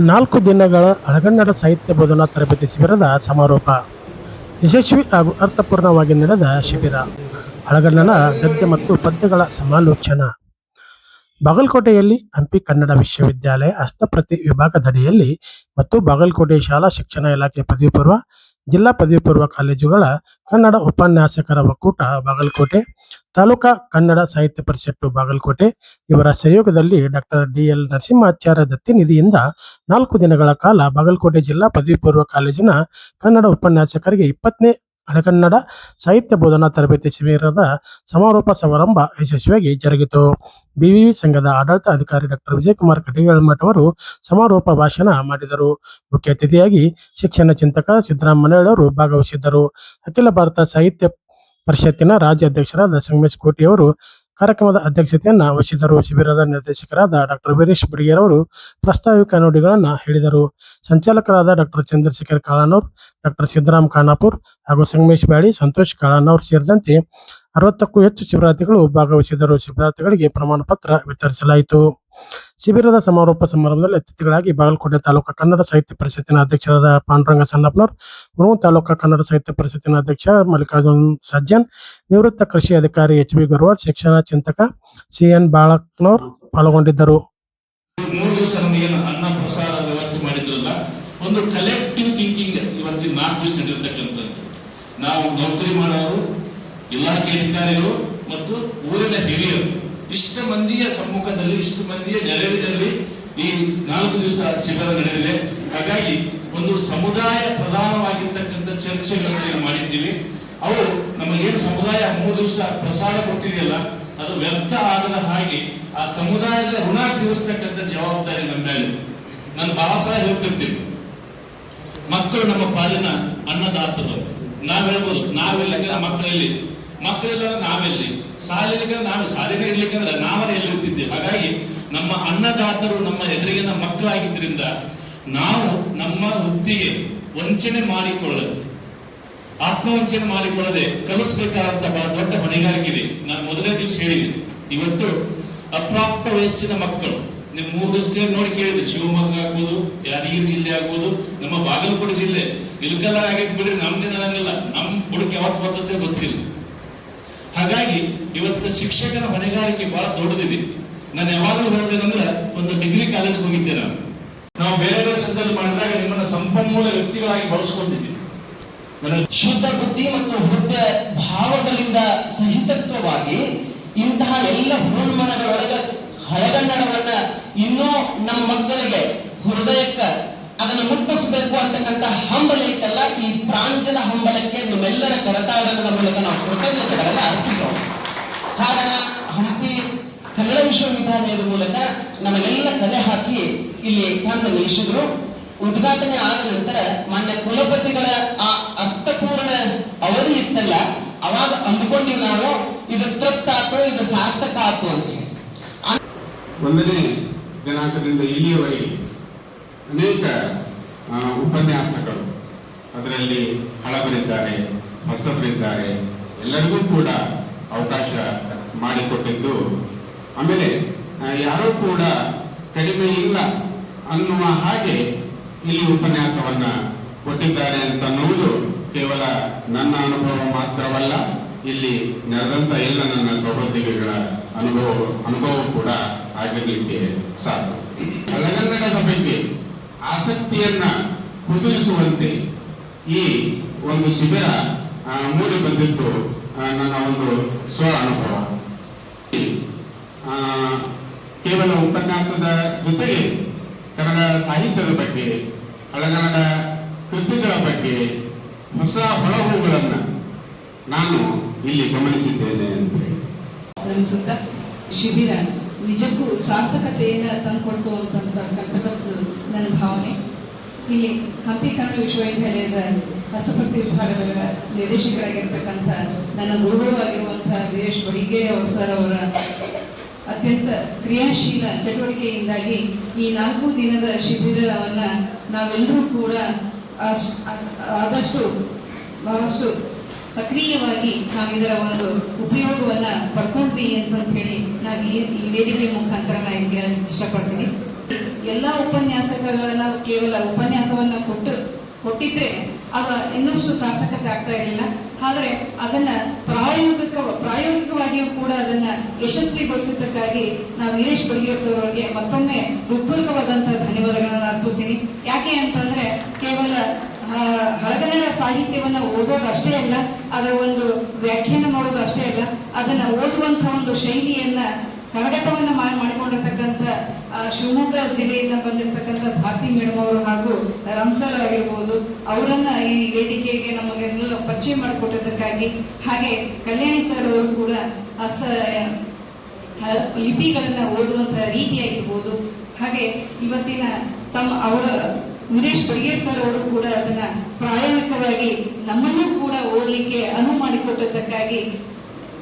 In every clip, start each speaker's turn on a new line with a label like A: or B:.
A: ನಾಲ್ಕು ದಿನಗಳ ಹಳಗನ್ನಡ ಸಾಹಿತ್ಯ ಬೋಧನಾ ತರಬೇತಿ ಶಿಬಿರದ ಸಮಾರೋಪ. ಯಶಸ್ವಿ ಹಾಗೂ ಅರ್ಥಪೂರ್ಣವಾಗಿ ನಡೆದ ಶಿಬಿರ. ಹಳಗನ್ನಡ ಗದ್ಯ ಮತ್ತು ಪದ್ಯಗಳ ಸಮಾಲೋಚನ. ಬಾಗಲಕೋಟೆಯಲ್ಲಿ ಹಂಪಿ ಕನ್ನಡ ವಿಶ್ವವಿದ್ಯಾಲಯ ಹಸ್ತಪ್ರತಿ ವಿಭಾಗದಡಿಯಲ್ಲಿ ಮತ್ತು ಬಾಗಲಕೋಟೆ ಶಾಲಾ ಶಿಕ್ಷಣ ಇಲಾಖೆ ಪದವಿ ಪೂರ್ವ, ಜಿಲ್ಲಾ ಪದವಿ ಪೂರ್ವ ಕಾಲೇಜುಗಳ ಕನ್ನಡ ಉಪನ್ಯಾಸಕರ ಒಕ್ಕೂಟ ಬಾಗಲಕೋಟೆ ತಾಲೂಕಾ ಕನ್ನಡ ಸಾಹಿತ್ಯ ಪರಿಷತ್ತು ಬಾಗಲಕೋಟೆ. ಇವರ ಸಹಯೋಗದಲ್ಲಿ ಡಾಕ್ಟರ್ ಡಿ. ಎಲ್ ನರಸಿಂಹಾಚಾರ್ಯ ದತ್ತಿ ನಿಧಿಯಿಂದ ನಾಲ್ಕು ದಿನಗಳ ಕಾಲ ಬಾಗಲಕೋಟೆ ಜಿಲ್ಲಾ ಪದವಿ ಪೂರ್ವ ಕಾಲೇಜಿನ ಕನ್ನಡ ಉಪನ್ಯಾಸಕರಿಗೆ ಇಪ್ಪತ್ತನೇ ಹಳಗನ್ನಡ ಸಾಹಿತ್ಯ ಬೋಧನಾ ತರಬೇತಿ ಶಿಬಿರದ ಸಮಾರೋಪ ಸಮಾರಂಭ ಯಶಸ್ವಿಯಾಗಿ ಜರುಗಿತು. ಬಿವಿವಿ ಸಂಘದ ಆಡಳಿತ ಅಧಿಕಾರಿ ಡಾಕ್ಟರ್ ವಿಜಯಕುಮಾರ್ ಕಟಿಗಳ್ಮಠ್ ಅವರು ಸಮಾರೋಪ ಭಾಷಣ ಮಾಡಿದರು. ಮುಖ್ಯ ಅತಿಥಿಯಾಗಿ ಶಿಕ್ಷಣ ಚಿಂತಕ ಸಿದ್ದರಾಮಯ್ಯ ಅವರು ಭಾಗವಹಿಸಿದ್ದರು. ಅಖಿಲ ಭಾರತ ಸಾಹಿತ್ಯ ಪರಿಷತ್ತಿನ ರಾಜ್ಯಾಧ್ಯಕ್ಷರಾದ ಸಂಗಮೇಶ್ ಕೋಟಿ ಅವರು ಕಾರ್ಯಕ್ರಮದ ಅಧ್ಯಕ್ಷತೆಯನ್ನು ವಹಿಸಿದರು ಶಿಬಿರದ ನಿರ್ದೇಶಕರಾದ ಡಾಕ್ಟರ್ ವೀರೇಶ್ ಬಿಡಿಗೇರ್ ಅವರು ಪ್ರಾಸ್ತಾವಿಕ ನುಡಿಗಳನ್ನು ಹೇಳಿದರು. ಸಂಚಾಲಕರಾದ ಡಾಕ್ಟರ್ ಚಂದ್ರಶೇಖರ್ ಕಾಳನೂರ್, ಡಾಕ್ಟರ್ ಸಿದ್ದರಾಮ್ ಖಾನಾಪುರ್ ಹಾಗೂ ಸಂಗಮೇಶ್ ಬ್ಯಾಳಿ, ಸಂತೋಷ್ ಕಾಳನೂರ್ ಸೇರಿದಂತೆ ಅರವತ್ತಕ್ಕೂ ಹೆಚ್ಚು ಶಿಬಿರಾರ್ಥಿಗಳು ಭಾಗವಹಿಸಿದರು ಶಿಬಿರಾರ್ಥಿಗಳಿಗೆ ಪ್ರಮಾಣ ಪತ್ರ ವಿತರಿಸಲಾಯಿತು. ಶಿಬಿರದ ಸಮಾರೋಪ ಸಮಾರಂಭದಲ್ಲಿ ಅತಿಥಿಗಳಾಗಿ ಬಾಗಲಕೋಟೆ ತಾಲೂಕು ಕನ್ನಡ ಸಾಹಿತ್ಯ ಪರಿಷತ್ತಿನ ಅಧ್ಯಕ್ಷರಾದ ಪಾಂಡುರಂಗ ಸಣ್ಣಪ್ಪನವರು ಹುಣವು ತಾಲೂಕು ಕನ್ನಡ ಸಾಹಿತ್ಯ ಪರಿಷತ್ತಿನ ಅಧ್ಯಕ್ಷ ಮಲ್ಲಿಕಾರ್ಜುನ್ ಸಜ್ಜನ್, ನಿವೃತ್ತ ಕೃಷಿ ಅಧಿಕಾರಿ ಎಚ್ ಬಿ ಗುರುವಾರ್, ಶಿಕ್ಷಣ ಚಿಂತಕ ಸಿ ಎನ್ ಬಾಳಕ್ನವರು ಪಾಲ್ಗೊಂಡಿದ್ದರು.
B: ಒಂದು ಕಲೆಕ್ಟಿವ್ ಥಿಂಕಿಂಗ್ ಇವತ್ತಿನ ನಾಲ್ಕು ದಿವಸ ನಡೆದಿರ್ತಕ್ಕಂಥದ್ದು ನಾವು ನೌಕರಿ ಮಾಡೋರು, ಇಲಾಖೆ ಅಧಿಕಾರಿಗಳು ಮತ್ತು ಊರಿನ ಹಿರಿಯರು. ಇಷ್ಟ ಮಂದಿಯ ಸಮ್ಮುಖದಲ್ಲಿ, ಇಷ್ಟು ಮಂದಿಯ ನೆರವಿನಲ್ಲಿ ಈ ನಾಲ್ಕು ದಿವಸ ಶಿಬಿರ ನಡೆದಿದೆ. ಹಾಗಾಗಿ ಒಂದು ಸಮುದಾಯ ಪ್ರಧಾನವಾಗಿರ್ತಕ್ಕಂಥ ಚರ್ಚೆಗಳನ್ನು ಮಾಡಿದ್ದೀವಿ. ಅವರು ನಮಗೇನು ಸಮುದಾಯ ಮೂರು ದಿವಸ ಪ್ರಸಾರ ಕೊಟ್ಟಿದೆಯಲ್ಲ, ಅದು ವ್ಯರ್ಥ ಆಗದ ಹಾಗೆ ಆ ಸಮುದಾಯದ ಋಣ ತೀರಿಸ್ತಕ್ಕಂಥ ಜವಾಬ್ದಾರಿ ನಮ್ಮ ಮೇಲೆ ನಾನು ಸಲ ಹೇಳ್ತಿರ್ತೀನಿ, ಮಕ್ಕಳು ನಮ್ಮ ಪಾಲಿನ ಅನ್ನದಾತರು. ನಾವ್ ಹೇಳ್ಬೋದು ನಾವೆಲ್ಲ ಮಕ್ಕಳಲ್ಲಿ ಮಕ್ಕಳೆಲ್ಲ ನಾವೆಲ್ಲಿ? ಸಾಲಿಲಿಕ್ಕೆ ನಾವು ಸಾಲಿನೇ ಇರ್ಲಿಕ್ಕೆ ನಾವೇ ಎಲ್ಲಿ ಇರ್ತಿದ್ದೇವೆ ಹಾಗಾಗಿ ನಮ್ಮ ಅನ್ನದಾತರು ನಮ್ಮ ಎದುರಿಗಿನ ಮಕ್ಕಳಾಗಿದ್ದರಿಂದ ನಾವು ನಮ್ಮ ವೃತ್ತಿಗೆ ವಂಚನೆ ಮಾಡಿಕೊಳ್ಳದೆ, ಆತ್ಮವಂಚನೆ ಮಾಡಿಕೊಳ್ಳದೆ ಕಲಿಸ್ಬೇಕಾದಂತ ಬಹಳ ದೊಡ್ಡ ಹೊಣೆಗಾರಿಕೆ ಇದೆ ನಾನು ಮೊದಲೇ ದಿವಸ ಹೇಳಿದೆ, ಇವತ್ತು ಅಪ್ರಾಪ್ತ ವಯಸ್ಸಿನ ಮಕ್ಕಳು ನೀವು ಮೂರು ದಿವಸ ನೋಡಿ ಕೇಳಿದ್ರು, ಶಿವಮೊಗ್ಗ ಆಗ್ಬೋದು, ಯಾದಗಿರಿ ಜಿಲ್ಲೆ ಆಗ್ಬೋದು, ನಮ್ಮ ಬಾಗಲಕೋಟೆ ಜಿಲ್ಲೆ ಇಲ್ಕಲ್ಲ ಆಗಿದ್ ಬಿಡ್ರಿ ನಮ್ಮ ನನಗಿಲ್ಲ ನಮ್ ಬುಡಕ್ಕೆ ಯಾವತ್ತು ಬರ್ತದೆ ಗೊತ್ತಿಲ್ಲ. ಹಾಗಾಗಿ ಇವತ್ತು ಶಿಕ್ಷಕನ ಹೊಣೆಗಾರಿಕೆ ಬಹಳ ದೊಡ್ಡದಿದೆ. ನಾನು ಯಾವಾಗಲೂ ಹೇಳೋದೇನಂದ್ರೆ, ಒಂದು ಡಿಗ್ರಿ ಕಾಲೇಜ್ ಹೋಗಿದ್ದೆ ನಾನು. ನಾವು ಬೇರೆ ಬೇರೆ ಸಂದರ್ಭ ಮಾಡಿದಾಗ ನಿಮ್ಮನ್ನ ಸಂಪನ್ಮೂಲ ವ್ಯಕ್ತಿಗಳಾಗಿ ನನ್ನ
C: ಶುದ್ಧ ಬುದ್ಧಿ ಮತ್ತು ಹೃದಯ ಭಾವಗಳಿಂದ ಸಹಿತತ್ವವಾಗಿ ಇಂತಹ ಎಲ್ಲ ಹುಣ್ಮನಗಳೊಳಗ ಹಳಗನ್ನಡವನ್ನ ಇನ್ನೂ ನಮ್ಮ ಮಕ್ಕಳಿಗೆ ಹೃದಯಕ್ಕ ಅದನ್ನು ಮುಟ್ಟಿಸಬೇಕು ಅಂತಕ್ಕಂಥ ಹಂಬಲ ಇತ್ತಲ್ಲ, ಈ ಪ್ರಾಂಜಲ ಹಂಬಲಕ್ಕೆ ನಿಮ್ಮೆಲ್ಲರ ಕರತಾಡನದ ಮೂಲಕ ನಾವು ಕೃತಜ್ಞತೆಗಳನ್ನು ಅರ್ಪಿಸೋಣ. ಕಾರಣ, ಹಂಪಿ ಕನ್ನಡ ವಿಶ್ವವಿದ್ಯಾಲಯದ ಮೂಲಕ ನಮಗೆಲ್ಲ ಕಲೆ ಹಾಕಿ ಇಲ್ಲಿ ಯಜ್ಞಾನ ನಿಲ್ಲಿಸಿದ್ರು. ಉದ್ಘಾಟನೆ ಆದ ನಂತರ ಮಾನ್ಯ ಕುಲಪತಿಗಳ ಆ ಅರ್ಥಪೂರ್ಣ ಅವಧಿ ಇತ್ತಲ್ಲ, ಅವಾಗ ಅಂದ್ಕೊಂಡಿವಿ ನಾವು, ಇದು ತೃಪ್ತಾತು, ಇದು ಸಾರ್ಥಕ ಆತು ಅಂತ ಹೇಳಿ.
D: ಒಂದನೇ ದಿನಾಂಕದಿಂದ ಇಲ್ಲಿಯವರೆಗೆ ಅನೇಕ ಉಪನ್ಯಾಸಗಳು ಅದರಲ್ಲಿ ಹಳಬರಿದ್ದಾರೆ, ಹೊಸಬರಿದ್ದಾರೆ, ಎಲ್ಲರಿಗೂ ಕೂಡ ಅವಕಾಶ ಮಾಡಿಕೊಟ್ಟಿದ್ದು. ಆಮೇಲೆ ಯಾರೂ ಕೂಡ ಕಡಿಮೆ ಇಲ್ಲ ಅನ್ನುವ ಹಾಗೆ ಇಲ್ಲಿ ಉಪನ್ಯಾಸವನ್ನ ಕೊಟ್ಟಿದ್ದಾರೆ ಅಂತ ಅನ್ನುವುದು ಕೇವಲ ನನ್ನ ಅನುಭವ ಮಾತ್ರವಲ್ಲ, ಇಲ್ಲಿ ನೆರೆದಂತ ಎಲ್ಲ ನನ್ನ ಸಹೋದ್ಯೋಗಿಗಳ ಅನುಭವ ಅನುಭವ ಕೂಡ ಆಗಿರ್ಲಿಕ್ಕೆ ಸಾಕು ಹಳಗನ್ನಡದ ಬಗ್ಗೆ ಆಸಕ್ತಿಯನ್ನ ಕುದುರಿಸುವಂತೆ ಈ ಒಂದು ಶಿಬಿರ ಮೂಡಿ ಬಂದಿದ್ದು ನನ್ನ ಒಂದು ಸ್ವ ಅನುಭವ. ಕೇವಲ ಉಪನ್ಯಾಸದ ಜೊತೆಗೆ ಕನ್ನಡ ಸಾಹಿತ್ಯದ ಬಗ್ಗೆ, ಹಳಗನ್ನಡ ಕೃತಿಗಳ ಬಗ್ಗೆ ಹೊಸ ಹೊಳಹುಗಳನ್ನ ನಾನು ಇಲ್ಲಿ ಗಮನಿಸಿದ್ದೇನೆ ಅಂತ ಹೇಳಿ.
E: ಶಿಬಿರ ನಿಜಕ್ಕೂ ಸಾರ್ಥಕತೆಯನ್ನು ಅಂತ ಅಂತಕ್ಕಂಥದ್ದು ನನ್ನ ಭಾವನೆ, ಇಲ್ಲಿ ಹಂಪಿ ಕನ್ನಡ ವಿಶ್ವವಿದ್ಯಾಲಯದ ಹಸ್ತಪ್ರತಿ ವಿಭಾಗದ ನಿರ್ದೇಶಕರಾಗಿರ್ತಕ್ಕಂಥ ನನ್ನ ಗುರುಗಳು ವೀರೇಶ್ ಬಡಿಗೆ ಅವರು ಸರ್ ಅವರ ಅತ್ಯಂತ ಕ್ರಿಯಾಶೀಲ ಚಟುವಟಿಕೆಯಿಂದಾಗಿ ಈ ನಾಲ್ಕು ದಿನದ ಶಿಬಿರವನ್ನು ನಾವೆಲ್ಲರೂ ಕೂಡ ಆದಷ್ಟು ಬಹಳಷ್ಟು ಸಕ್ರಿಯವಾಗಿ ನಾವು ಇದರ ಒಂದು ಉಪಯೋಗವನ್ನ ಪಡ್ಕೊಂಡ್ವಿ ಅಂತ ಹೇಳಿ ನಾವು ಈ ವೇದಿಕೆ ಮುಖಾಂತರ ನಾನು ಇಷ್ಟಪಡ್ತೀನಿ ಎಲ್ಲ ಉಪನ್ಯಾಸಗಳನ್ನ ಕೇವಲ ಉಪನ್ಯಾಸವನ್ನ ಕೊಟ್ಟು ಕೊಟ್ಟಿದ್ರೆ ಅದು ಇನ್ನಷ್ಟು ಸಾರ್ಥಕತೆ ಆಗ್ತಾ ಇರಲಿಲ್ಲ. ಆದರೆ ಅದನ್ನ ಪ್ರಾಯೋಗಿಕ ಪ್ರಾಯೋಗಿಕವಾಗಿಯೂ ಕೂಡ ಅದನ್ನ ಯಶಸ್ವಿಗೊಳಿಸಿದ್ದಕ್ಕಾಗಿ ನಾವು ವೀರೇಶ್ ಸರ್ ಅವರಿಗೆ ಮತ್ತೊಮ್ಮೆ ಹೃತ್ಪೂರ್ವಕವಾದಂತಹ ಧನ್ಯವಾದಗಳನ್ನು ಅರ್ಪಿಸ್ತೀನಿ. ಯಾಕೆ ಅಂತಂದ್ರೆ ಕೇವಲ ಹಳಗನ್ನಡ ಸಾಹಿತ್ಯವನ್ನ ಓದೋದು ಅಷ್ಟೇ ಅಲ್ಲ, ಅದರ ಒಂದು ವ್ಯಾಖ್ಯಾನ ಮಾಡೋದು ಅಷ್ಟೇ ಅಲ್ಲ, ಅದನ್ನ ಓದುವಂತ ಒಂದು ಶೈಲಿಯನ್ನ ಕರಗಟವನ್ನ ಮಾಡಿ ಮಾಡಿಕೊಂಡಿರ್ತಕ್ಕಂಥ ಶಿವಮೊಗ್ಗ ಜಿಲ್ಲೆಯಿಂದ ಬಂದಿರತಕ್ಕಂಥ ಭಾರತಿ ಮೇಡಮ್ ಅವರು ಹಾಗೂ ರಂಸರ್ ಆಗಿರ್ಬೋದು, ಅವರನ್ನ ಈ ವೇದಿಕೆಗೆ ನಮಗೆಲ್ಲ ಪರಿಚಯ ಮಾಡಿಕೊಟ್ಟಿದ್ದಕ್ಕಾಗಿ, ಹಾಗೆ ಕಲ್ಯಾಣಿ ಸರ್ ಅವರು ಕೂಡ ಲಿಪಿಗಳನ್ನ ಓದುವಂತಹ ರೀತಿಯಾಗಿರ್ಬೋದು, ಹಾಗೆ ಇವತ್ತಿನ ತಮ್ಮ ಅವರ ವೀರೇಶ್ ಬಡಿಗೇರ್ ಸರ್ ಅವರು ಕೂಡ ಅದನ್ನ ಪ್ರಾಯೋಗಿಕವಾಗಿ ನಮ್ಮನ್ನು ಕೂಡ ಓದಲಿಕ್ಕೆ ಅನುವು ಮಾಡಿಕೊಟ್ಟದ್ದಕ್ಕಾಗಿ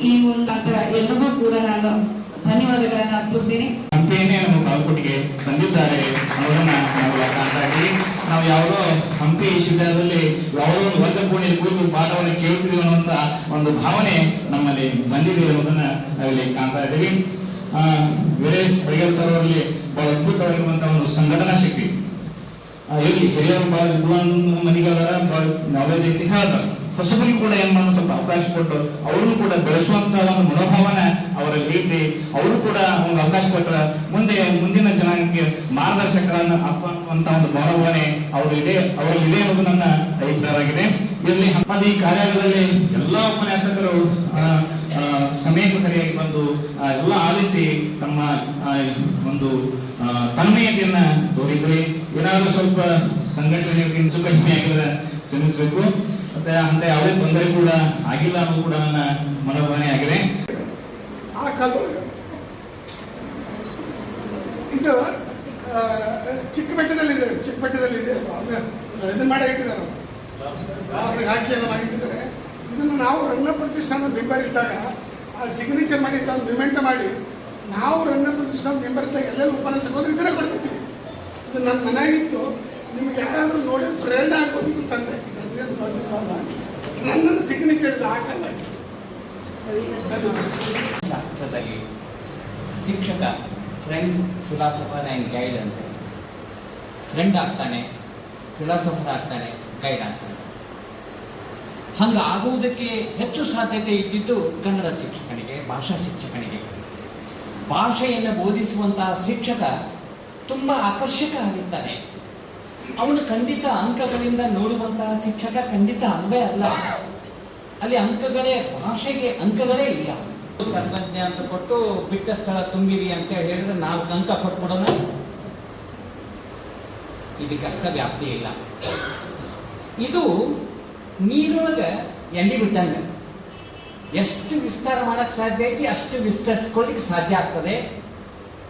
E: ಈ ಒಂದು ನಂತರ ಎಲ್ರಿಗೂ ಕೂಡ ನಾನು ಧನ್ಯವಾದಗಳನ್ನು ಅರ್ಪಿಸ್ತೀನಿ.
F: ಹಂಪಿಯನ್ನೇ ನಮ್ಮ ಬಾಗಲಕೋಟೆಗೆ ಬಂದಿದ್ದಾರೆ ಅವರನ್ನ ನಾವು ಕಾಂತಾಡಿ ನಾವು ಯಾವುದೋ ಹಂಪಿ ಶಿಬಿರದಲ್ಲಿ ಯಾವುದೋ ಒಂದು ವರ್ಗ ಕೋಣೆಯಲ್ಲಿ ಕೂತು ಪಾಠವನ್ನು ಕೇಳ್ತೀವಿ ಅನ್ನುವಂತ ಒಂದು ಭಾವನೆ ನಮ್ಮಲ್ಲಿ ಬಂದಿದೆ ಅನ್ನೋದನ್ನ ಅಲ್ಲಿ ಕಾಣ್ತಾ ಇದ್ದೀವಿ. ವೀರೇಶ್ ಬಡಿಗಲ್ ಸರ್ ಅವರಲ್ಲಿ ಬಹಳ ಅದ್ಭುತವಾಗಿರುವಂತಹ ಒಂದು ಸಂಘಟನಾ ಶಕ್ತಿ ಇಲ್ಲಿ ಹಿರಿಯರು ಬಹಳ ವಿದ್ವಾನ್ ಮನಿಗಾರ ಬಹಳ ನಾಲೆಜ್ ಐತಿ ಹೇಳ್ತಾರೆ ಹೊಸಬರಿಗೆ ಕೂಡ ಏನ್ ಮಾಡೋ ಸ್ವಲ್ಪ ಅವಕಾಶ ಕೊಟ್ಟು ಅವ್ರನ್ನು ಕೂಡ ಬೆಳೆಸುವಂತ ಒಂದು ಮನೋಭಾವನ ಅವರಲ್ಲಿ ಐತಿ ಅವರು ಕೂಡ ಒಂದು ಅವಕಾಶ ಕೊಟ್ಟರೆ. ಮುಂದೆ ಮುಂದಿನ ಜನಾಂಗಕ್ಕೆ ಮಾರ್ಗದರ್ಶಕರನ್ನು ಹಾಕುವಂತ ಒಂದು ಮನೋಭಾವನೆ ಅವರು ಇದೆ. ಅವರಲ್ಲಿ ಇದೆ ಅನ್ನೋದು ನನ್ನ ಅಭಿಪ್ರಾಯವಾಗಿದೆ ಇಲ್ಲಿ ಹಮ್ಮದಿ ಕಾರ್ಯಾಲಯದಲ್ಲಿ ಎಲ್ಲಾ ಉಪನ್ಯಾಸಕರು ಸಮಯಕ್ಕೆ ಸರಿಯಾಗಿ ಬಂದು ಎಲ್ಲ ಆಲಿಸಿ ತಮ್ಮ ಒಂದು ತನ್ಮಯತೆಯನ್ನ ತೋರಿದ್ರಿ. ಏನಾದರೂ ಸ್ವಲ್ಪ ಸಂಘಟನೆ ಕಡಿಮೆ ಆಗಿಲ್ಲ ಶ್ರಮಿಸಬೇಕು ಮತ್ತೆ ಅಂತ ಯಾವುದೇ ತೊಂದರೆ ಕೂಡ ಆಗಿಲ್ಲ ಅನ್ನೋದು ಕೂಡ ನನ್ನ ಮನೋಭಾವನೆ ಆಗಿದೆ.
G: ಆ ಕಾಲದೊಳಗೆ ಇದು ಚಿಕ್ಕ ಬೆಟ್ಟದಲ್ಲಿದೆ ಚಿಕ್ಕ ಬೆಟ್ಟದಲ್ಲಿದೆ ಇದನ್ನ ಮಾಡಿ ಇಟ್ಟಿದ್ದಾರೆ ಹಾಕಿ ಎಲ್ಲ ಮಾಡಿ ಇಟ್ಟಿದ್ದಾರೆ. ಇದನ್ನು ನಾವು ರಂಗ ಪ್ರತಿಷ್ಠಾನ ಮೆಂಬರ್ ಇದ್ದಾಗ, ಆ ಸಿಗ್ನೇಚರ್ ಮಾಡಿ ತಾನು ಮೂಮೆಂಟ್ ಮಾಡಿ, ನಾವು ರಂಗ ಪ್ರತಿಷ್ಠಾನ ಮೆಂಬರ್ ಇದ್ದಾಗ ಎಲ್ಲೆಲ್ಲ ಉಪನ್ಯಾಸ ಇದನ್ನೇ ಕೊಡ್ತಿದ್ವಿ. ಇದು ನನ್ನ ಮನೆಯಾಗಿತ್ತು ನಿಮ್ಗೆ ಯಾರಾದರೂ ನೋಡಿ ಪ್ರೇರಣೆ ಆಗ್ಬೋದು ತಂದೆ ಅದೇನು ನನ್ನ ಸಿಗ್ನೇಚರ್ ಹಾಕಲ್ಲ.
H: ಶಿಕ್ಷಕ ಫ್ರೆಂಡ್ ಫಿಲಾಸಫರ್ ಆ್ಯಂಡ್ ಗೈಡ್ ಅಂತ ಫ್ರೆಂಡ್ ಆಗ್ತಾನೆ, ಫಿಲಾಸಫರ್ ಆಗ್ತಾನೆ, ಗೈಡ್ ಆಗ್ತಾನೆ. ಹಂಗೆ ಆಗುವುದಕ್ಕೆ ಹೆಚ್ಚು ಸಾಧ್ಯತೆ ಇದ್ದಿದ್ದು ಕನ್ನಡ ಶಿಕ್ಷಕನಿಗೆ, ಭಾಷಾ ಶಿಕ್ಷಕನಿಗೆ. ಭಾಷೆಯನ್ನು ಬೋಧಿಸುವಂತಹ ಶಿಕ್ಷಕ ತುಂಬ ಆಕರ್ಷಕ ಆಗಿರ್ತಾನೆ ಅವನು ಖಂಡಿತ ಅಂಕಗಳಿಂದ ನೋಡುವಂತಹ ಶಿಕ್ಷಕ ಖಂಡಿತ ಅಲ್ವೇ ಅಲ್ಲ. ಅಲ್ಲಿ ಅಂಕಗಳೇ, ಭಾಷೆಗೆ ಅಂಕಗಳೇ ಇಲ್ಲ. ಸರ್ವಜ್ಞ ಅಂತ ಕೊಟ್ಟು ಬಿಟ್ಟ ಸ್ಥಳ ತುಂಬಿರಿ ಅಂತ ಹೇಳಿದ್ರೆ ನಾಲ್ಕು ಅಂಕ ಕೊಟ್ಬಿಡೋಣ. ಇದಕ್ಕಷ್ಟ ವ್ಯಾಪ್ತಿ ಇಲ್ಲ. ಇದು ನೀರೊಳಗೆ ಎಣ್ಣೆ ಬಿಟ್ಟಂಗೆ? ಎಷ್ಟು ವಿಸ್ತಾರ ಮಾಡಕ್ಕೆ ಸಾಧ್ಯ ಐತಿ, ಅಷ್ಟು ವಿಸ್ತರಿಸ್ಕೊಳ್ಳಿಕ್ಕೆ ಸಾಧ್ಯ ಆಗ್ತದೆ.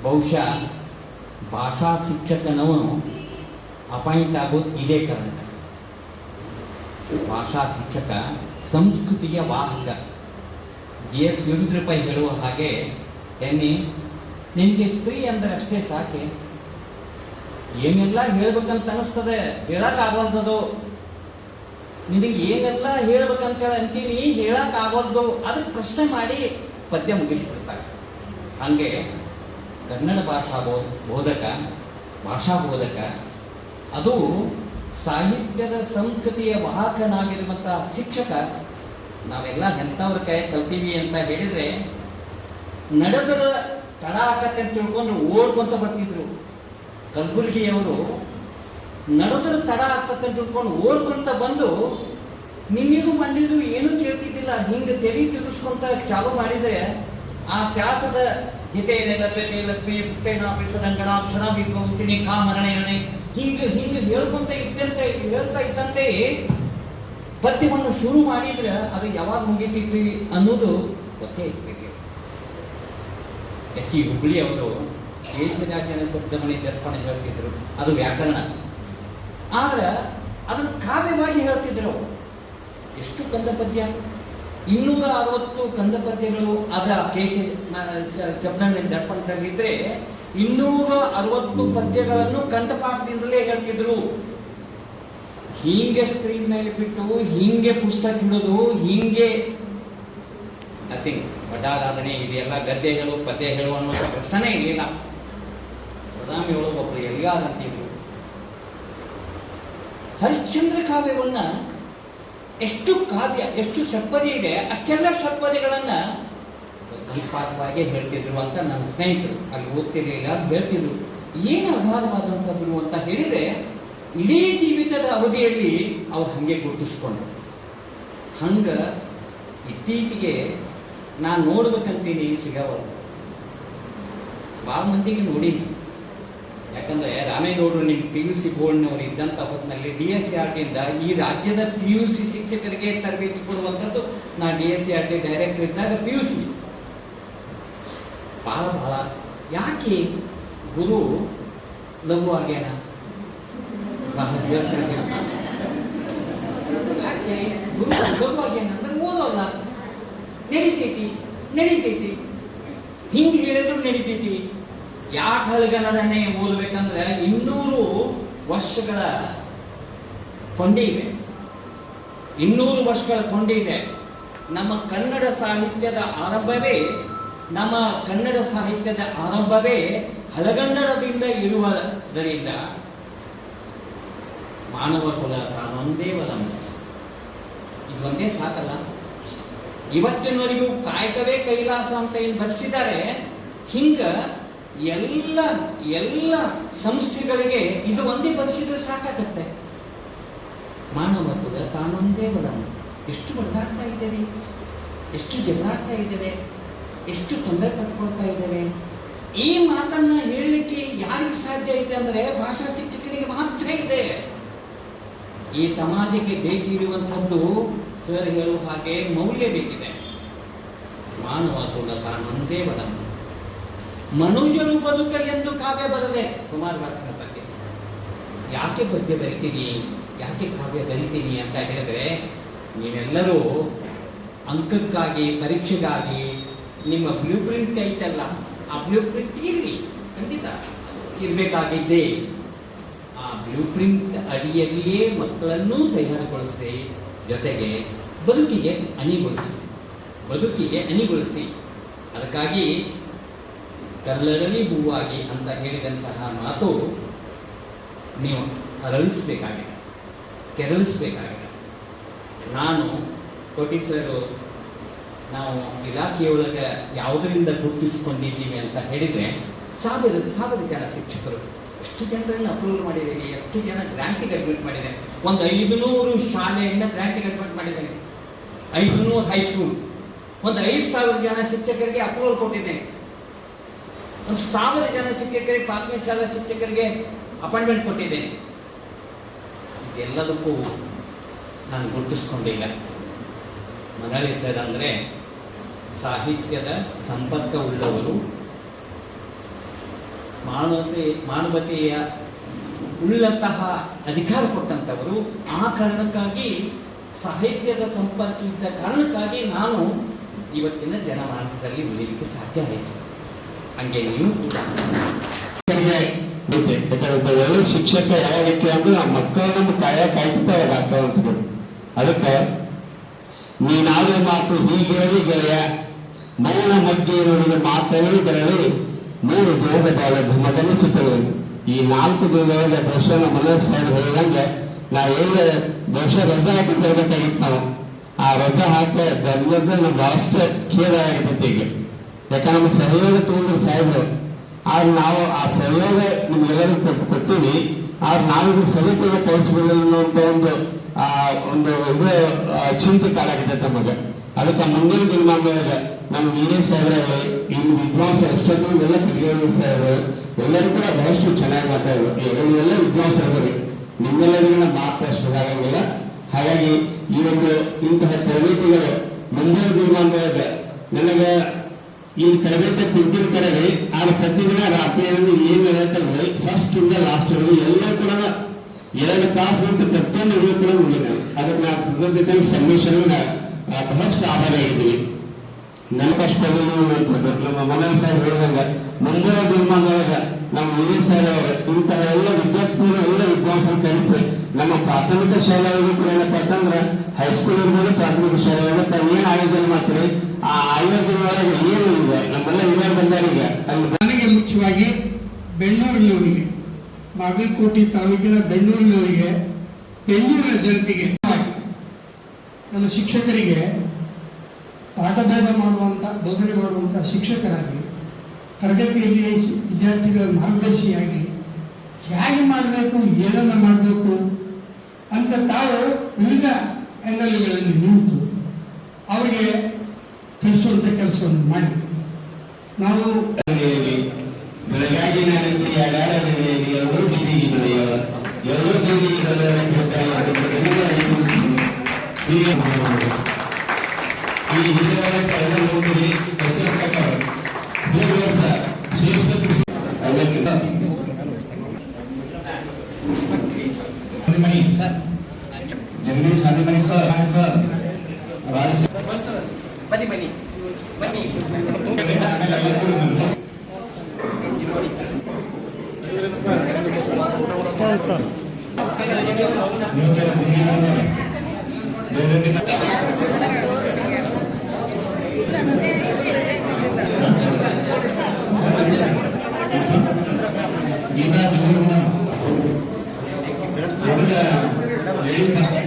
H: ಬಹುಶಃ ಭಾಷಾ ಶಿಕ್ಷಕನವನು ಅಪಾಯಿಂಟ್ ಆಗೋದು ಇದೇ ಕಾರಣಕ್ಕೆ. ಭಾಷಾ ಶಿಕ್ಷಕ ಸಂಸ್ಕೃತಿಯ ವಾಹಕ. ಜಿ ಎಸ್ ಯಡಿಯೂರಪ್ಪ ಹೇಳುವ ಹಾಗೆ ಎನ್ನಿ ನಿಮಗೆ ಸ್ತ್ರೀ ಅಂದರೆ ಅಷ್ಟೇ ಸಾಕೆ. ಏನೆಲ್ಲ ಹೇಳ್ಬೇಕಂತ ಅನಿಸ್ತದೆ ಹೇಳಕ್ಕಾಗಲ್ದದು. ನಿಮಗೆ ಏನೆಲ್ಲ ಹೇಳ್ಬೇಕಂತ ಅಂತೀನಿ ಹೇಳಕ್ಕಾಗೋದು ಅದಕ್ಕೆ ಪ್ರಶ್ನೆ ಮಾಡಿ ಪದ್ಯ ಮುಗಿಸ್ಬಿಡ್ತಾರೆ. ಹಂಗೆ ಕನ್ನಡ ಭಾಷಾ ಬೋಧ, ಬೋಧಕ, ಭಾಷಾ ಬೋಧಕ, ಅದು ಸಾಹಿತ್ಯದ ಸಂಸ್ಕೃತಿಯ ವಾಹಕನಾಗಿರುವಂತಹ ಶಿಕ್ಷಕ, ನಾವೆಲ್ಲ ಎಂಥವ್ರ ಕೈ ಕಲ್ತೀವಿ ಅಂತ ಹೇಳಿದರೆ, ನಡೆದರ ತಡ ಆಗತ್ತೆ ಅಂತ ತಿಳ್ಕೊಂಡು ಓಡ್ಕೊಂತ ಬರ್ತಿದ್ರು. ಕಲಬುರಗಿಯವರು ನಡೆದ್ರ ತಡ ಆಗ್ತತ್ತೆ ಅಂತ ತಿಳ್ಕೊಂಡು ಓಡ್ಕೊಂತ ಬಂದು ನಿನ್ನಿದು ಮಣ್ಣಿದು ಏನೂ ಕೇಳ್ತಿದ್ದಿಲ್ಲ, ಹಿಂಗೆ ತೆರಿ ತಿರುಗಿಸ್ಕೊಂತ ಚಾಲು ಮಾಡಿದರೆ, ಆ ಶಾಸದ ಜಿತೆ ಲಭ್ಯತೆ ಲಕ್ಷ್ಮಿ ಕಾ ಕ್ಷಣ ಕಾಮರಣೆ ಹಿಂಗೆ ಹಿಂಗೆ ಹೇಳ್ಕೊಂತ ಇದ್ದಂತೆ, ಹೇಳ್ತಾ ಇದ್ದಂತೆ ಪದ್ಯವನ್ನು ಶುರು ಮಾಡಿದ್ರೆ ಅದು ಯಾವಾಗ ಮುಗಿತೈತಿ ಅನ್ನೋದು ಗೊತ್ತೇ ಇರ್ಬೇಕು. ಎಸ್ ಟಿ ಹುಬ್ಳಿ ಅವರು ಕೇಶರಾಜನ ಶಬ್ದಮಣಿ ದರ್ಪಣ ಹೇಳ್ತಿದ್ರು. ಅದು ವ್ಯಾಕರಣ. ಆದ್ರೆ ಅದನ್ನು ಕಾವ್ಯವಾಗಿ ಹೇಳ್ತಿದ್ರು. ಎಷ್ಟು ಕಂದ ಪದ್ಯ? ಇನ್ನೂರ ಅರವತ್ತು ಕಂದ ಪದ್ಯಗಳು ಅದ ಕೇಶ ಶಬ್ದ ದರ್ಪಣದಲ್ಲಿದ್ರೆ ಇನ್ನೂರ ಅರವತ್ತು ಪದ್ಯಗಳನ್ನು ಕಂಠಪಾಠದಿಂದಲೇ ಹೇಳ್ತಿದ್ರು. ಹೀಗೆ ಸ್ಕ್ರೀನ್ ಮೇಲೆ ಬಿಟ್ಟು, ಹೀಗೆ ಪುಸ್ತಕ ಹಿಡಿದು, ಹೀಗೆ ನಥಿಂಗ್ ಪಟಾರಾಧನೆ ಇದೆಲ್ಲ ಗದ್ದೆಗಳು ಹೇಳು ಪದ್ಯ ಹೇಳು ಅನ್ನೋ ಪ್ರಶ್ನೆ ಇರಲಿಲ್ಲ ಒಳಗೆ ಒಬ್ಬರು ಎಲಿಯಾದಂತಿದ್ರು ಹರಿಶ್ಚಂದ್ರ ಕಾವ್ಯವನ್ನ ಎಷ್ಟು ಕಾವ್ಯ, ಎಷ್ಟು ಷಟ್ಪದಿ ಇದೆ, ಅಷ್ಟೆಲ್ಲ ಷಟ್ಪದಿಗಳನ್ನು ಕಲ್ಪಾರ್ಥವಾಗಿ ಹೇಳ್ತಿದ್ರು ಅಂತ ನನ್ನ ಸ್ನೇಹಿತರು. ಅಲ್ಲಿ ಓದ್ತಿರ್ಲಿಲ್ಲ ಅಂತ ಹೇಳ್ತಿದ್ರು. ಏನು ಅಗಾಧವಾದಂಥದ್ದು ಅಂತ ಹೇಳಿದ್ರೆ, ಇಡೀ ಜೀವಿತದ ಅವಧಿಯಲ್ಲಿ ಅವ್ರು ಹಾಗೆ ಗುರುತಿಸ್ಕೊಂಡ್ರು. ಹಂಗ ಇತ್ತೀಚೆಗೆ ನಾನು ನೋಡ್ಬೇಕಂತೀನಿ ಸಿಗವಲ್ಲ ಭಾಳ ಮಂದಿಗೆ ನೋಡೀನಿ. ಯಾಕಂದ್ರೆ ರಾಮೇಗೌಡರು ನಿಮ್ಮ ಪಿ ಯು ಸಿ ಬೋರ್ಡ್ನವರು ಇದ್ದಂಥ ಹೊತ್ತಿನಲ್ಲಿ ಡಿ ಎಸ್ ಸಿ ಆರ್ ಟಿಯಿಂದ ಈ ರಾಜ್ಯದ ಪಿ ಯು ಸಿ ಶಿಕ್ಷಕರಿಗೆ ತರಬೇತಿ ಕೊಡುವಂಥದ್ದು ನಾ D S C R T director ಇದ್ದಾಗ ಪಿ ಯು ಸಿ ಭಾಳ ಭಾಳ ಯಾಕೆ ಗುರು ಲಘು ಆಗ್ಯಾನ? ಯಾಕೆ ಗುರು ಲಘು ಆಗ್ಯಾನ ಅಂದ್ರೆ ಓದೋಲ್ಲ. ನಡೀತೈತಿ ನಡೀತೈತಿ. ಹಿಂಗೆ ಹೇಳಿದ್ರು ನಡೀತೈತಿ. ಯಾಕೆ ಹಳಗನ್ನಡನೆ ಓದಬೇಕಂದ್ರೆ ಇನ್ನೂರು ವರ್ಷಗಳ ಕೊಂಡಿ ಇದೆ. ಇನ್ನೂರು ವರ್ಷಗಳ ಕೊಂಡಿ ಇದೆ. ನಮ್ಮ ಕನ್ನಡ ಸಾಹಿತ್ಯದ ಆರಂಭವೇ, ನಮ್ಮ ಕನ್ನಡ ಸಾಹಿತ್ಯದ ಆರಂಭವೇ ಹಳಗನ್ನಡದಿಂದ ಇರುವುದರಿಂದ. ಮಾನವ ಕುಲ ತಾನೊಂದೇ ವಲಂ ಇದೊಂದೇ ಸಾಕಲ್ಲ. ಇವತ್ತಿನವರೆಗೂ ಕಾಯಕವೇ ಕೈಲಾಸ ಅಂತ ಏನು ಬರೆಸಿದ್ದಾರೆ, ಹಿಂಗ ಎಲ್ಲ ಎಲ್ಲ ಸಂಸ್ಥೆಗಳಿಗೆ ಇದು ಒಂದೇ ಪರಿಸ್ಥಿತಿ ಸಾಕಾಗತ್ತೆ. ಮಾನವ ಕುಲ ತಾನೊಂದೇ ಒಳನು ಎಷ್ಟು ಬಡದಾಡ್ತಾ ಇದ್ದೇವೆ? ಎಷ್ಟು ಜಗಳಾಡ್ತಾ ಇದ್ದೇವೆ? ಎಷ್ಟು ತೊಂದರೆ ಪಟ್ಕೊಳ್ತಾ ಇದ್ದೇವೆ? ಈ ಮಾತನ್ನ ಹೇಳಲಿಕ್ಕೆ ಯಾರಿಗೆ ಸಾಧ್ಯ ಇದೆ ಅಂದ್ರೆ ಭಾಷಾ ಶಿಕ್ಷಕನಿಗೆ ಮಾತ್ರ ಇದೆ. ಈ ಸಮಾಜಕ್ಕೆ ಬೇಕಿರುವಂಥದ್ದು ಸರ್ ಹೇಳುವ ಹಾಗೆ ಮೌಲ್ಯ ಬೇಕಿದೆ. ಮಾನವ ಕುಲ ತಾನೊಂದೇ ವಲಂ ಮನುಜರು ಎಂದು ಕಾವ್ಯ ಬರದೆ. ಕುಮಾರವ್ಯಾಸನ ಬಗ್ಗೆ. ಯಾಕೆ ಪದ್ಯ ಬರಿತೀನಿ ಯಾಕೆ ಕಾವ್ಯ ಬರಿತೀನಿ ಅಂತ ಹೇಳಿದ್ರೆ, ನೀವೆಲ್ಲರೂ ಅಂಕಕ್ಕಾಗಿ, ಪರೀಕ್ಷೆಗಾಗಿ ನಿಮ್ಮ ಬ್ಲೂ ಪ್ರಿಂಟ್ ಐತಲ್ಲ, ಆ ಬ್ಲೂ ಪ್ರಿಂಟ್ ಇರಲಿ ಖಂಡಿತ. ಇರಬೇಕಾಗಿದ್ದೇ. ಆ ಬ್ಲೂ ಪ್ರಿಂಟ್ ಅಡಿಯಲ್ಲಿಯೇ ಮಕ್ಕಳನ್ನೂ ತಯಾರುಗೊಳಿಸಿ, ಜೊತೆಗೆ ಬದುಕಿಗೆ ಅನಿಗೊಳಿಸಿ. ಬದುಕಿಗೆ ಅನಿಗೊಳಿಸಿ. ಅದಕ್ಕಾಗಿ ಕಲ್ಲರಳಿ ಹೂವಾಗಿ ಅಂತ ಹೇಳಿದಂತಹ ಮಾತು ನೀವು ಅರಳಿಸ್ಬೇಕಾಗಿದೆ. ಕೆರಳಿಸ್ಬೇಕಾಗಿದೆ. ನಾನು ಕೋಟೀಸರು ನಾವು ಇಲಾಖೆಯೊಳಗೆ ಯಾವುದರಿಂದ ಗುರುತಿಸಿಕೊಂಡಿದ್ದೀವಿ ಅಂತ ಹೇಳಿದರೆ ಸಾವಿರ ಸಾವಿರ ಜನ ಶಿಕ್ಷಕರು, ಎಷ್ಟು ಜನರನ್ನು ಅಪ್ರೂವಲ್ ಮಾಡಿದ್ದೀನಿ, ಎಷ್ಟು ಜನ ಗ್ರ್ಯಾಂಟಿಗೆ ಅಡ್ಮಿಟ್ ಮಾಡಿದ್ದೇನೆ ಒಂದು ಐದುನೂರು ಶಾಲೆಯಿಂದ ಗ್ರ್ಯಾಂಟಿಗೆ ಅಡ್ಮಿಟ್ ಮಾಡಿದ್ದೇನೆ. ಐದುನೂರು ಹೈಸ್ಕೂಲ್ ಒಂದು ಐದು ಸಾವಿರ ಜನ ಶಿಕ್ಷಕರಿಗೆ ಅಪ್ರೂವಲ್ ಕೊಟ್ಟಿದ್ದೇನೆ. ಒಂದು ಸಾವಿರ ಜನ ಶಿಕ್ಷಕರಿಗೆ, ಪ್ರಾಥಮಿಕ ಶಾಲಾ ಶಿಕ್ಷಕರಿಗೆ ಅಪಾಯಿಂಟ್ಮೆಂಟ್ ಕೊಟ್ಟಿದ್ದೇನೆ. ಇದೆಲ್ಲದಕ್ಕೂ ನಾನು ಗುರುತಿಸ್ಕೊಂಡಿಲ್ಲ. ಮನಳಿ ಸರ್ ಅಂದರೆ ಸಾಹಿತ್ಯದ ಸಂಪರ್ಕ ಉಳ್ಳವರು. ಮಾನವತೆ, ಮಾನವತೆಯ ಉಳ್ಳಂತಹ ಅಧಿಕಾರ ಕೊಟ್ಟಂಥವರು. ಆ ಕಾರಣಕ್ಕಾಗಿ, ಸಾಹಿತ್ಯದ ಸಂಪರ್ಕ ಇದ್ದ ಕಾರಣಕ್ಕಾಗಿ ನಾನು ಇವತ್ತಿನ ಜನಮಾನಸದಲ್ಲಿ ಉಳಿಲಿಕ್ಕೆ ಸಾಧ್ಯ ಆಯಿತು. ಹಂಗೆ
D: ಶಿಕ್ಷಕ ಯಾವ ರೀತಿ ಅಂದ್ರೆ ಆ ಮಕ್ಕಳನ್ನ ಕಾಯ ಕಾಯ್ತಾ ಆಗ್ತಾವಂತ ಅದಕ್ಕೆ ನೀನಾದ ಮಾತು ಹೀಗಿರಲಿ ಗೆಳೆಯ. ಮೌನ ಮಧ್ಯೆ ನೋಡಿದ ಮಾತಲ್ಲಿ ಬರಲಿ ಮೂರು ದೇವದಾದ ಧರ್ಮದಲ್ಲಿ ಧುಮಗನಿಸುತ್ತವೆ ಈ ನಾಲ್ಕು ದೇವದ ದೋಷ ನಮ್ಮ ಮನಸ್ಸು ಹೇಳಿದಂಗೆ, ನಾ ಏನು ದೋಷ ರಜಾ ಹಾಕಿ ಹೋಗಬೇಕಾಗಿತ್ತು ನಾವು. ಆ ರಜಾ ಹಾಕ ಧರ್ಮದ ನಮ್ಮ ಬಹಳಷ್ಟು ಖೇದ ಆಗಿರ್ತೈತಿ ಯಾಕಂದ್ರೆ ನಮ್ಮ ಸಹಯೋಗ ತಗೊಂಡ್ರು ಸಾಹೇಬ್ರು. ಆದ್ರೆ ನಾವು ಆ ಸಹಯೋಗ ಕೊಟ್ಟು ಕೊಡ್ತೀವಿ. ಆದ್ರೆ ನಾವೀಗ ಸರಿಯಾಗಿ ಕಳಿಸ್ಬಿಡಲಿಲ್ಲ ಅನ್ನೋಂಥ ಒಂದು, ಆ, ಒಂದು ಇದು ಚಿಂತೆ ಕಾಲಾಗಿದೆ ನಮಗೆ ಅದಕ್ಕೆ ಮುಂದಿನ ದಿನಮಾನದಾಗ ನಮ್ಮ ವೀರೇಶ್ ಸಾಹೇಬ್ರೆ ಇನ್ನು ವಿದ್ವಾಂಸ ಎಷ್ಟೊಂದು ಎಲ್ಲ ತಿಳಿಯೋದು ಸಾಹೇಬರು, ಎಲ್ಲರೂ ಕೂಡ ಬಹಳಷ್ಟು ಚೆನ್ನಾಗಿ ಮಾತಾಡಿದ್ರು ಎಲ್ಲ ವಿದ್ವಾಂಸರು ನಿಮ್ಮೆಲ್ಲರಿಗೂ ನಮ್ಮ ಅಷ್ಟು ಆಗಂಗಿಲ್ಲ ಹಾಗಾಗಿ ಈ ಒಂದು ಇಂತಹ ತರಬೇತಿಗಳು ಮುಂದಿನ ದಿನಮಾನದಾಗ ನನಗೆ ಈ ತರಬೇತಿ ಕೊಟ್ಟಿರ್ತಾರೆ ಆಗ ಪ್ರತಿದಿನ ರಾತ್ರಿಯಲ್ಲಿ ಏನು ಹೇಳ್ತಾರೆ ಫಸ್ಟ್ ಇಂದ ಲಾಸ್ಟ್ ವರೆಗೂ ಎಲ್ಲ ಕೂಡ ಎರಡು ತಾಸು ಅಂತ ಪ್ರತಿಯೊಂದು ವಿಡಿಯೋ ಕೂಡ ನೋಡಿದೆ ಅದಕ್ಕೆ ನಾವು ಕೃತಜ್ಞತೆ ಸಂದೇಶನ ಬಹಳಷ್ಟು ಆಭಾರಿಯಾಗಿದ್ದೀವಿ ನನಗಷ್ಟು ನಮ್ಮ ಮನೋಹರ್ ಸಾಹೇಬ್ ಹೇಳಿದಂಗ ಮುಂದಿನ ದಿನಮಾನದಾಗ ನಮ್ಮ ಸಾಹೇಬ್ ಅವರು, ಇಂತಹ ಎಲ್ಲ ವಿದ್ಯಾರ್ಥಿಗಳು, ಎಲ್ಲ ವಿದ್ವಾಂಸರು ಕಲಿಸಿ ನಮ್ಮ ಪ್ರಾಥಮಿಕ ಶಾಲೆಯವರು ಕೂಡ ಏನಪ್ಪ ಅಂತಂದ್ರೆ ಹೈಸ್ಕೂಲ್ ಇರ್ಬೋದು, ಪ್ರಾಥಮಿಕ ಶಾಲೆ ತಾವು ಏನ್ ಆಯೋಜನೆ ಮಾಡ್ತೀರಿ. ಆ
I: ನನಗೆ ಮುಖ್ಯವಾಗಿ ಬೆಂಗಳೂರಿನವರಿಗೆ, ಬಾಗಲಕೋಟೆ ತಾಲೂಕಿನ ಬೆಂಗಳೂರಿನವರಿಗೆ, ಬೆಂಗಳೂರಿನ ಜನತೆಗೆ ನಮ್ಮ ಶಿಕ್ಷಕರಿಗೆ ಪಾಠಭೇದ ಮಾಡುವಂಥ ಬೋಧನೆ ಮಾಡುವಂಥ ಶಿಕ್ಷಕರಾಗಿ ತರಗತಿಯಲ್ಲಿ ವಿದ್ಯಾರ್ಥಿಗಳ ಮಾರ್ಗದರ್ಶಿಯಾಗಿ ಹೇಗೆ ಮಾಡಬೇಕು, ಏನನ್ನ ಮಾಡಬೇಕು ಅಂತ ತಾವು ವಿವಿಧ ಎಂಗಲ್ಗಳಲ್ಲಿ ನಿಂತು ಅವರಿಗೆ ತಿಳಿಸುವಂಥ ಕೆಲಸವನ್ನು ಮಾಡಿ. ನಾವು
D: ಬೆಳಗಾಗಿನ ಯಾರ್ಯಾರ ನಡೆಯಲಿ ಎರಡೂ ಜಿಲ್ಲೆಗೆ ಬೆಳೆಯುವ ಎರಡೂ ಜಿಲ್ಲೆಗೆ
F: ayuda.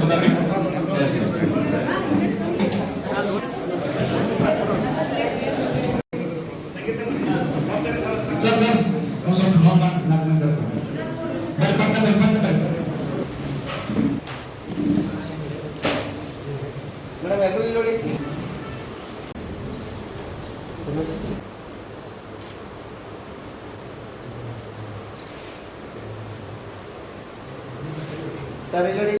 F: 그
J: 다음에